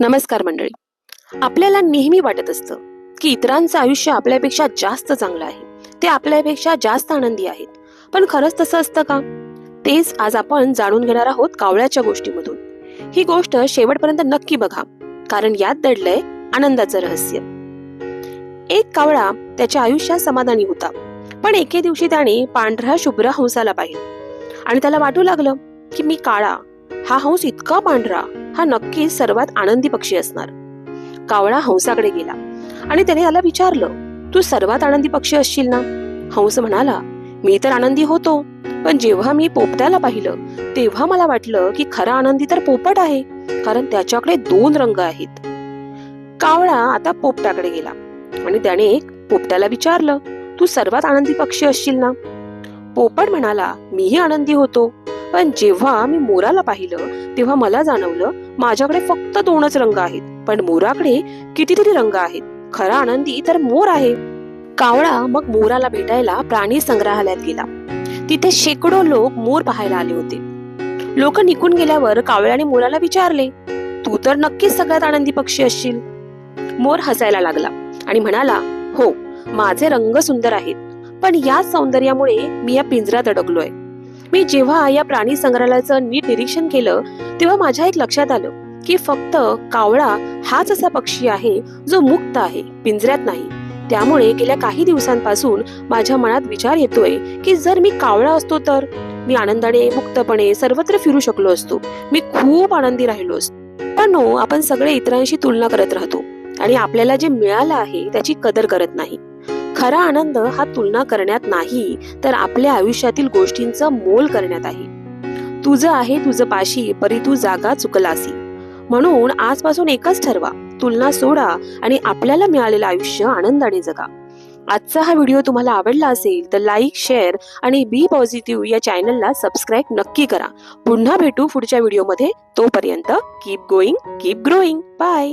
नमस्कार मंडळी. आपल्याला नेहमी वाटत असतं की इतरांचं आयुष्य आपल्यापेक्षा जास्त चांगलं आहे. ते आपल्यापेक्षा जास्त आनंदी आहेत. पण खरंच तसं असतं का? तेच आज आपण जाणून घेणार आहोत कावळ्याच्या गोष्टीमधून. ही गोष्ट शेवटपर्यंत नक्की बघा कारण यात दडलंय आनंदाचं रहस्य. एक कावळा त्याच्या आयुष्यात समाधानी होता पण एके दिवशी त्याने पांढऱ्या शुभ्र हंसाला पाहिलं. आणि त्याला वाटू लागलं की मी काळा हा हंस इतका पांढरा हा नक्कीच सर्वात आनंदी पक्षी असणार. कावळा हंसाकडे गेला आणि त्याने याला विचारलं तू सर्वात आनंदी पक्षी असशील ना? हंस म्हणाला मी तर आनंदी होतो पण जेव्हा मी पोपट्याला पाहिलं तेव्हा मला वाटलं की खरा आनंदी तर पोपट आहे कारण त्याच्याकडे दोन रंग आहेत. कावळा आता पोपटाकडे गेला आणि त्याने पोपट्याला विचारलं तू सर्वात आनंदी पक्षी असशील ना? पोपट म्हणाला मीही आनंदी होतो पण जेव्हा मी मोराला पाहिलं तेव्हा मला जाणवलं माझ्याकडे फक्त दोनच रंग आहेत. पण मोराकडे कितीतरी रंग आहेत. खरा आनंदी तर मोर आहे. कावळा मग मोराला भेटायला प्राणी संग्रहालयात गेला. तिथे शेकडो लोक मोर पाहायला आले होते. लोक निघून गेल्यावर कावळ्याने मोराला विचारले तू तर नक्कीच सगळ्यात आनंदी पक्षी असशील. मोर हसायला लागला आणि म्हणाला हो माझे रंग सुंदर आहेत. पण या सौंदर्यामुळे मी या पिंजऱ्यात अडकलोय. मी जेव्हा या प्राणी संग्रहालयाचं नीट निरीक्षण केलं तेव्हा माझ्या एक लक्षात आलं की फक्त कावळा हाच असा पक्षी आहे जो मुक्त आहे पिंजऱ्यात नाही. त्यामुळे गेल्या काही दिवसांपासून माझ्या मनात विचार येतोय की जर मी कावळा असतो तर? मी आनंदाने मुक्तपणे सर्वत्र फिरू शकलो असतो. मी खूप आनंदी राहिलो असतो. पण आपण सगळे इतरांशी तुलना करत राहतो आणि आपल्याला जे मिळालं आहे त्याची कदर करत नाही. खरा आनंद हा तुलना करण्यात नाही तर आपल्या आयुष्यातील गोष्टींचं मोल करण्यात आहे. तुझं आहे तुझं पाशी परी तू जागा चुकलासी. म्हणून आजपासून एकच ठरवा तुलना सोडा आणि आपल्याला मिळालेलं आयुष्य आनंदाने जगा. आजचा हा व्हिडिओ तुम्हाला आवडला असेल तर लाईक शेअर आणि बी पॉझिटिव्ह या चॅनलला सबस्क्राईब नक्की करा. पुन्हा भेटू पुढच्या व्हिडिओमध्ये. तोपर्यंत keep going keep growing bye